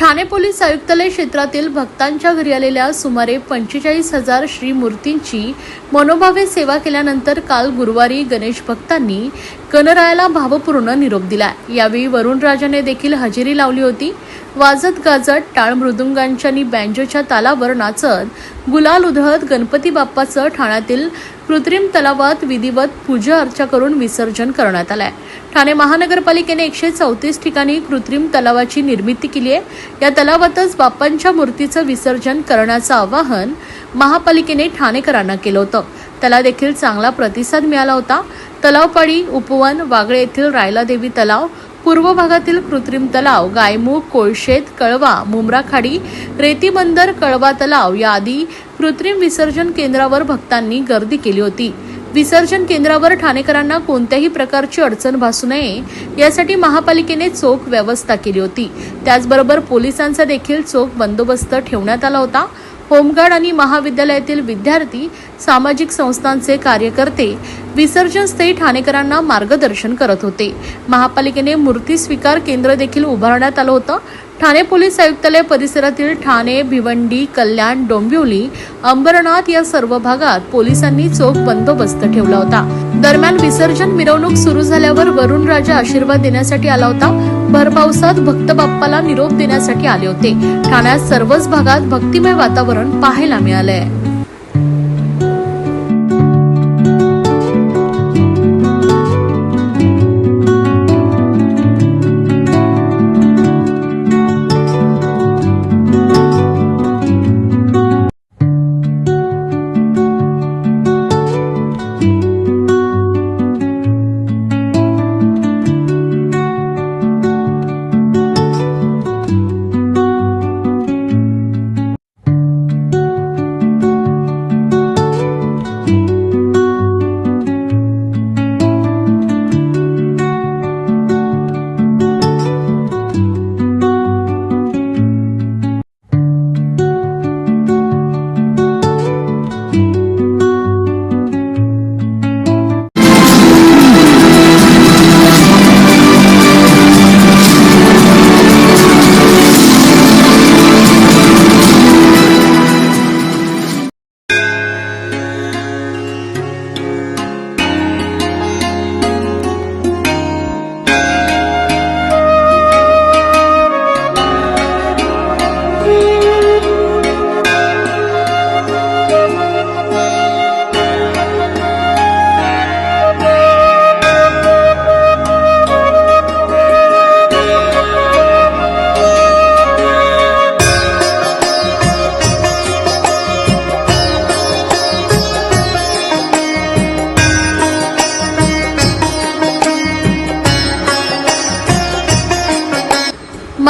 Thane police आयुक्तालय क्षेत्रातील भक्तांच्या घरी आलेल्या सुमारे पंचेचाळीस हजार श्री मूर्तींची मनोभावे सेवा केल्यानंतर काल गुरुवारी गणेश भक्तांनी गणरायाला भावपूर्ण निरोप दिला यावेळी वरुणराजाने देखील हजेरी लावली होती. वाजत गाजत टाळ मृदुंगांच्या आणि बँजोच्या तालावर नाचत गुलाल उधळत गणपती बाप्पाचं ठाण्यातील कृत्रिम तलावात विधिवत पूजा अर्चा करून विसर्जन करण्यात आलंय. ठाणे महानगरपालिकेने एकशे चौतीस ठिकाणी कृत्रिम तलावाची निर्मिती केली आहे. या तलावातच बाप्पांच्या मूर्तीचं विसर्जन करण्याचं आवाहन महापालिकेने ठाणेकरांना केलं होतं. त्याला देखील चांगला प्रतिसाद मिळाला होता. तलावपाडी उपवन वागळे येथील रायलादेवी तलाव पूर्व भागातील कृत्रिम तलाव गायमुख कोळशेत कळवा मुमराखाडी रेतीबंदर कळवा तलाव या आदी कृत्रिम विसर्जन केंद्रावर भक्तांनी गर्दी केली होती. विसर्जन केंद्रावर ठाणेकरांना कोणत्याही प्रकारची अडचण भासू नये यासाठी महापालिकेने चोख व्यवस्था केली होती. त्याचबरोबर पोलिसांचा देखील चोख बंदोबस्त ठेवण्यात आला होता. होमगार्ड आणि महाविद्यालयातील विद्यार्थी सामाजिक संस्थांचे कार्यकर्ते विसर्जन स्थळी ठाणेकरांना मार्गदर्शन करत होते. महापालिकेने मूर्ती स्वीकार केंद्र देखील उभारण्यात आलं होतं. ठाणे पोलीस आयुक्तालय परिसरातील ठाणे भिवंडी कल्याण डोंबिवली अंबरनाथ या सर्व भागात पोलिसांनी चोख बंदोबस्त ठेवला होता. दरम्यान विसर्जन मिरवणूक सुरू झाल्यावर वरुण राजा आशीर्वाद देण्यासाठी आला होता. भर पावसात भक्त बाप्पाला निरोप देण्यासाठी आले होते. ठाण्यात सर्वच भागात भक्तिमय वातावरण पाहायला मिळालंय.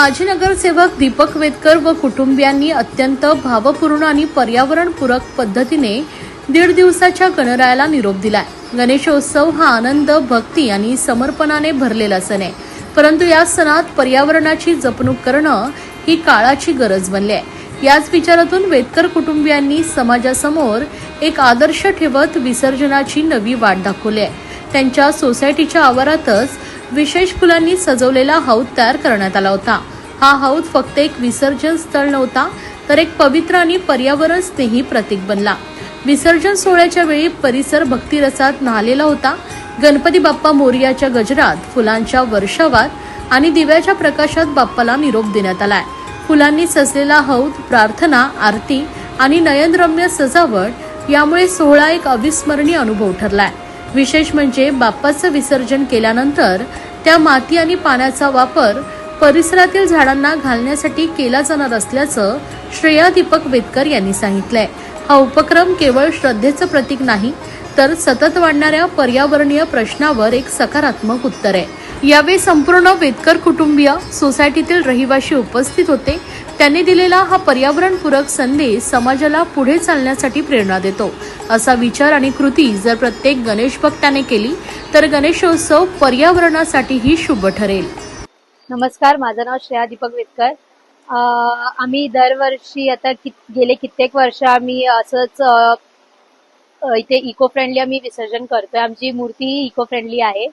माजी नगरसेवक दीपक वेदकर व कुटुंबियांनी अत्यंत भावपूर्ण आणि पर्यावरणपूरक पद्धतीने दीड दिवसाच्या गणरायाला निरोप दिलाय. गणेशोत्सव हा आनंद भक्ती आणि समर्पणाने भरलेला सण आहे. परंतु या सणात पर्यावरणाची जपणूक करणं ही काळाची गरज बनली आहे. याच विचारातून वेदकर कुटुंबियांनी समाजासमोर एक आदर्श ठेवत विसर्जनाची नवी वाट दाखवली आहे. त्यांच्या सोसायटीच्या आवारातच विशेष फुलांनी सजवलेला हौद तयार करण्यात आला होता. हा हौद फक्त एक विसर्जन स्थळ नव्हता तर एक पवित्र आणि पर्यावरण स्नेही प्रतीक बनला. विसर्जन सोहळ्याच्या वेळी परिसर भक्तिरसात न्हालेला होता. गणपती बाप्पा मोर्याच्या गजरात फुलांच्या वर्षावात आणि दिव्याच्या प्रकाशात बाप्पाला निरोप देण्यात आलाय. फुलांनी सजलेला हौद प्रार्थना आरती आणि नयनरम्य सजावट यामुळे सोहळा एक अविस्मरणीय अनुभव ठरलाय. विशेष म्हणजे बाप्पाचं विसर्जन केल्यानंतर त्या माती आणि पाण्याचा वापर परिसरातील झाडांना घालण्यासाठी केला जाणार असल्याचं श्रेया दीपक वेदकर यांनी सांगितलंय. हा उपक्रम केवळ श्रद्धेचं प्रतीक नाही तर सतत वाढणाऱ्या पर्यावरणीय प्रश्नावर एक सकारात्मक उत्तर आहे. यावेळी संपूर्ण वेदकर कुटुंबीय सोसायटीतील रहिवाशी उपस्थित होते. त्यांनी दिलेला हा पर्यावरणपूरक संदेश समाजाला पुढे चालण्यासाठी प्रेरणा देतो. असा विचार आणि कृती जर प्रत्येक गणेश भक्ताने केली तर गणेशोत्सव पर्यावरणासाठीही शुभ ठरेल. नमस्कार माझं नाव श्रेया दीपक वेदकर. आम्ही दरवर्षी आता कि गेले कित्येक वर्ष आम्ही असंच इथे इको फ्रेंडली आम्ही विसर्जन करतोय. आमची मूर्ती ही इको फ्रेंडली आहे.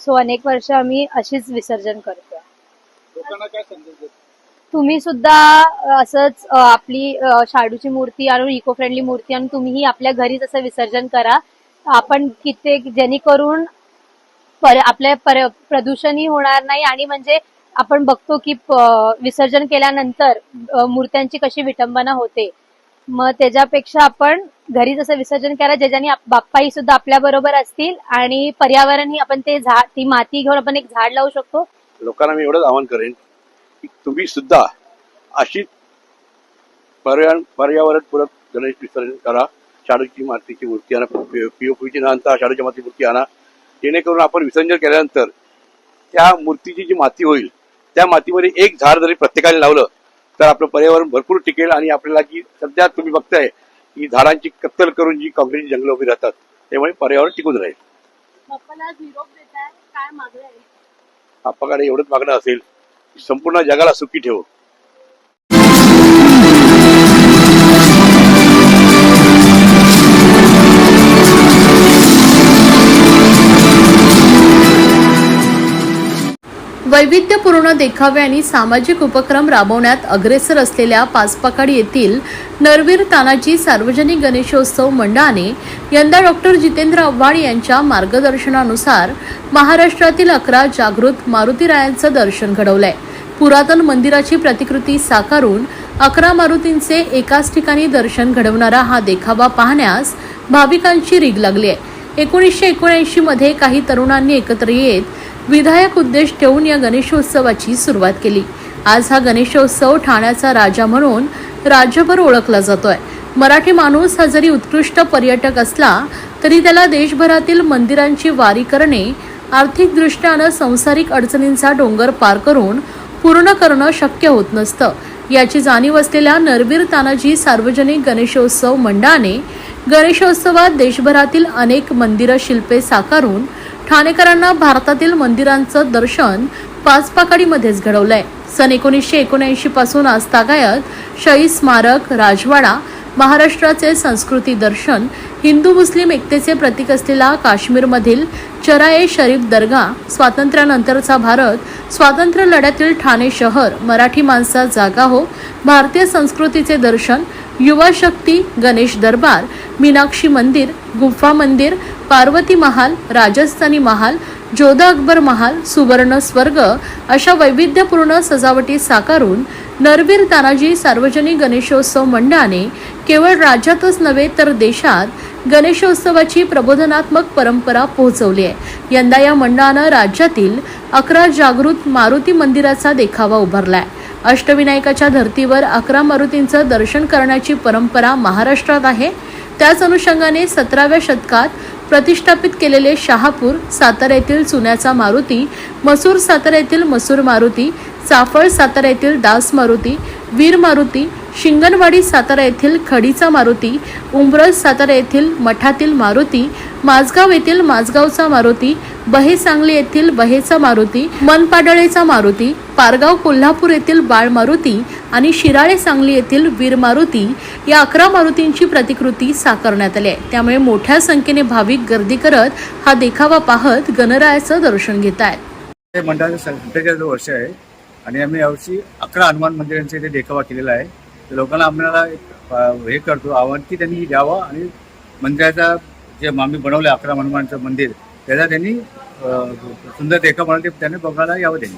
सो अनेक वर्ष आम्ही अशीच विसर्जन करतोय. लोकांना काय संदेश देतो? तुम्ही सुद्धा असंच आपली शाडूची मूर्ती आणून इको फ्रेंडली मूर्ती आणून तुम्हीही आपल्या घरीच असं विसर्जन करा. आपण कित्येक जेणेकरून आपल्या पर- प्रदूषणही होणार नाही आणि म्हणजे आपण बघतो की विसर्जन केल्यानंतर मूर्त्यांची कशी विटंबना होते मग त्याच्यापेक्षा आपण घरी जसं विसर्जन करा ज्याच्याने बाप्पाही सुद्धा आपल्या बरोबर असतील आणि पर्यावरणही आपण ते झाड ती माती घेऊन आपण एक झाड लावू शकतो लोकांना मी एवढंच आवाहन करेन की तुम्ही सुद्धा अशी पर्यावरण पर्यावरणपूरक गणेश विसर्जन करा शाडूची मातीची मूर्ती आणा पीओपीची न आणता शाडूच्या माती मूर्ती आणा जेणेकरून आपण विसर्जन केल्यानंतर त्या मूर्तीची जी माती होईल त्या मातीमध्ये एक झाड जरी प्रत्येकाने लावलं तर आपलं पर्यावरण भरपूर टिकेल आणि आपल्याला जी सध्या तुम्ही बघताय की झाडांची कत्तल करून जी काँक्रीटची जंगलं उभी राहतात त्यामुळे पर्यावरण टिकून राहील. आपल्याकडे एवढंच मागणं असेल की संपूर्ण जगाला सुखी ठेवू वैविध्यपूर्ण देखावे आणि सामाजिक उपक्रम राबवण्यात अग्रेसर असलेल्या पाचपाकाडी येथील नरवीर तानाजी सार्वजनिक गणेशोत्सव मंडळाने यंदा डॉक्टर जितेंद्र आव्हाड यांच्या मार्गदर्शनानुसार महाराष्ट्रातील अकरा जागृत मारुतीरायांचं दर्शन घडवलंय. पुरातन मंदिराची प्रतिकृती साकारून अकरा मारुतींचे एकाच ठिकाणी दर्शन घडवणारा हा देखावा पाहण्यास भाविकांची रीग लागली आहे एकोणीसशे एकोणऐंशी मध्ये काही तरुणांनी एकत्र येत विधायक उद्देश ठेवून या गणेशोत्सवाची सुरुवात केली. आज हा गणेशोत्सव ठाण्याचा राजा म्हणून राज्यभर ओळखला जातोय. मराठी माणूस हा जरी उत्कृष्ट पर्यटक असला तरी त्याला देशभरातील मंदिरांची वारी करणे आर्थिकदृष्ट्यानं संसारिक अडचणींचा डोंगर पार करून पूर्ण करणं शक्य होत नसतं. याची जाणीव असलेल्या नरवीर तानाजी सार्वजनिक गणेशोत्सव मंडळाने गणेशोत्सवात देशभरातील अनेक मंदिरं शिल्पे साकारून ठाणेकरांना भारतातील मंदिरांचं दर्शन पाचपाकडीमध्येच घडवलंय. सन एकोणीसशे एकोणऐंशी पासून आस्थागायत शहीद स्मारक राजवाडा महाराष्ट्राचे संस्कृती दर्शन हिंदू मुस्लिम एकतेचे प्रतीक असलेला काश्मीरमधील चराये शरीफ दर्गा स्वातंत्र्यानंतरचा भारत स्वातंत्र्य लढ्यातील ठाणे शहर मराठी माणसा जागा हो. भारतीय संस्कृतीचे दर्शन युवा शक्ती गणेश दरबार मीनाक्षी मंदिर गुफा मंदिर पार्वती महाल राजस्थानी महाल जोधा अकबर महाल सुवर्ण स्वर्ग अशा वैविध्यपूर्ण सजावटी साकारून नरवीर तानाजी सार्वजनिक गणेशोत्सव मंडळाने केवळ राज्यातच नव्हे तर देशात गणेशोत्सवाची प्रबोधनात्मक परंपरा पोहोचवली आहे. यंदा या मंडळानं राज्यातील अकरा जागृत मारुती मंदिराचा देखावा उभारलाय. अष्टविनायकाच्या धर्तीवर अकरा मारुतींचं दर्शन करण्याची परंपरा महाराष्ट्रात आहे. त्याच अनुषंगाने सतराव्या शतकात प्रतिष्ठापित केलेले शहापूर साताऱ्यातील चुन्याचा मारुती मसूर साताऱ्यातील मसूर मारुती चाफळ साताऱ्यातील दास मारुती वीर मारुती शिंगणवाडी सातारा येथील खडीचा मारुती उंब्रज सातारा येथील मठातील मारुती माझगाव येथील माझगावचा मारुती बहे सांगली येथील बहेचा मारुती मनपाडळेचा मारुती पारगाव कोल्हापूर येथील बाळ मारुती आणि शिराळे सांगली येथील वीर मारुती या अकरा मारुतींची प्रतिकृती साकारण्यात आली आहे. त्यामुळे मोठ्या संख्येने भाविक गर्दी करत हा देखावा पाहत गणरायाचं दर्शन घेत आहेत. मंडळाचं सत्तेचाळीस वर्ष आहे आणि आम्ही यावर्षी अकरा हनुमान मंदिरांचा इथे देखावा केलेला आहे. लोकांना आम्हाला एक, हे करतो आव्हान की त्यांनी द्यावं आणि मंदिराचा जे आम्ही बनवलं अकरा हनुमानचं मंदिर त्याचा त्यांनी सुंदर देखावा बनवला ते त्यांनी बघायला यावं त्यांनी.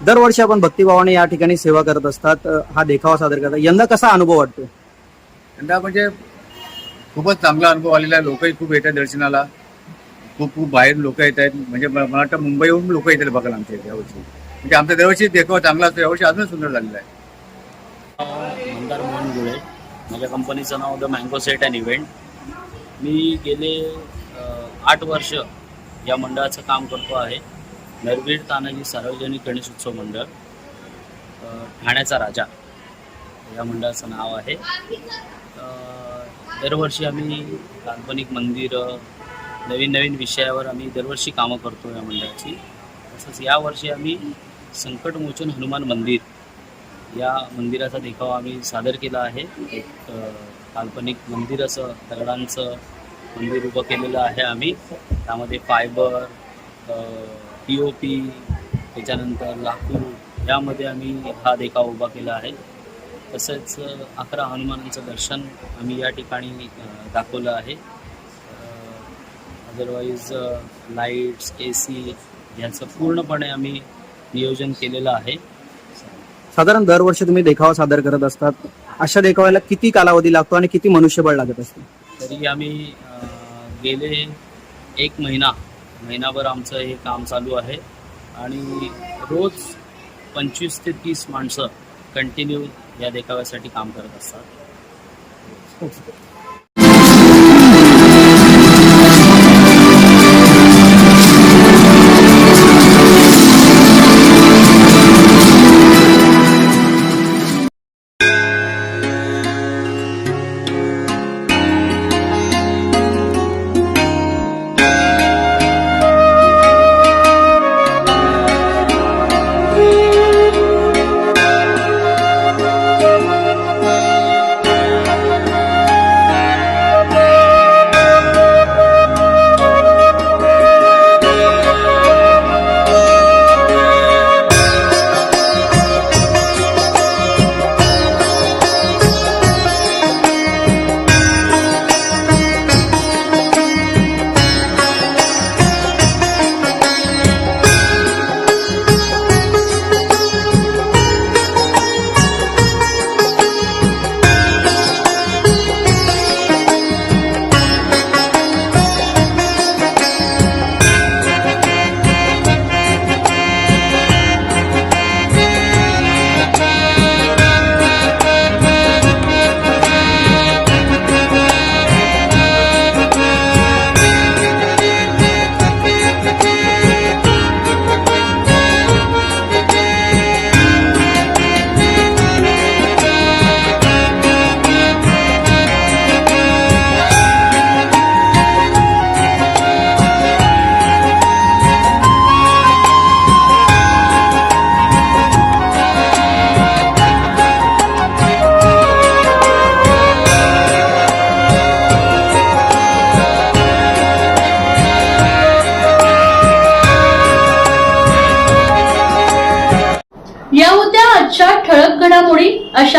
दरवर्षी आपण भक्तिभावाने या ठिकाणी सेवा करत असतात. हा देखावा सादर करतात. यंदा कसा अनुभव वाटतो त्यांना म्हणजे खूपच चांगला अनुभव आलेला आहे. लोकही खूप येतात दर्शनाला. खूप खूप बाहेर लोक येत आहेत. म्हणजे मला वाटतं मुंबईहून लोक येतात बघायला आमच्या यावर्षी. म्हणजे आमचा दरवर्षी देखावा चांगला असतो. यावर्षी अजून सुंदर झालेला आहे. मंदार माझ्या कंपनीचं नाव the mango set and event मी गेले आठ वर्ष या मंडळाचं काम करतो आहे. नरवीर तानाजी सार्वजनिक गणेश उत्सव मंडळ ठाण्याचा राजा या मंडळाचं नाव आहे. दरवर्षी आम्ही काल्पनिक मंदिरं नवीन नवीन विषयावर आम्ही दरवर्षी कामं करतो या मंडळाची. तसंच यावर्षी आम्ही संकटमोचन हनुमान मंदिर या मंदिराचा देखावा आम्ही सादर केला आहे. एक काल्पनिक मंदिर असं दगडांचं मंदिर उभं केलेलं आहे आम्ही. त्यामध्ये फायबर पी ओ पी त्याच्यानंतर लाकूड यामध्ये आम्ही हा देखावा उभा केला आहे. तसेच अकरा हनुमानांचं दर्शन आम्ही या ठिकाणी दाखवलं आहे. अदरवाईज लाईट्स ए सी यांचं पूर्णपणे आम्ही नियोजन केलेलं आहे. साधारण दरवर्षी तुम्ही देखावा सादर करत असतात. अशा देखाव्याला किती कालावधी लागतो आणि किती मनुष्यबळ लागत असते? तरी आम्ही अ, गेले एक महिना महिनाभर आमचं हे काम चालू आहे. आणि रोज पंचवीस ते तीस माणसं कंटिन्यू या देखाव्यासाठी काम करत असतात.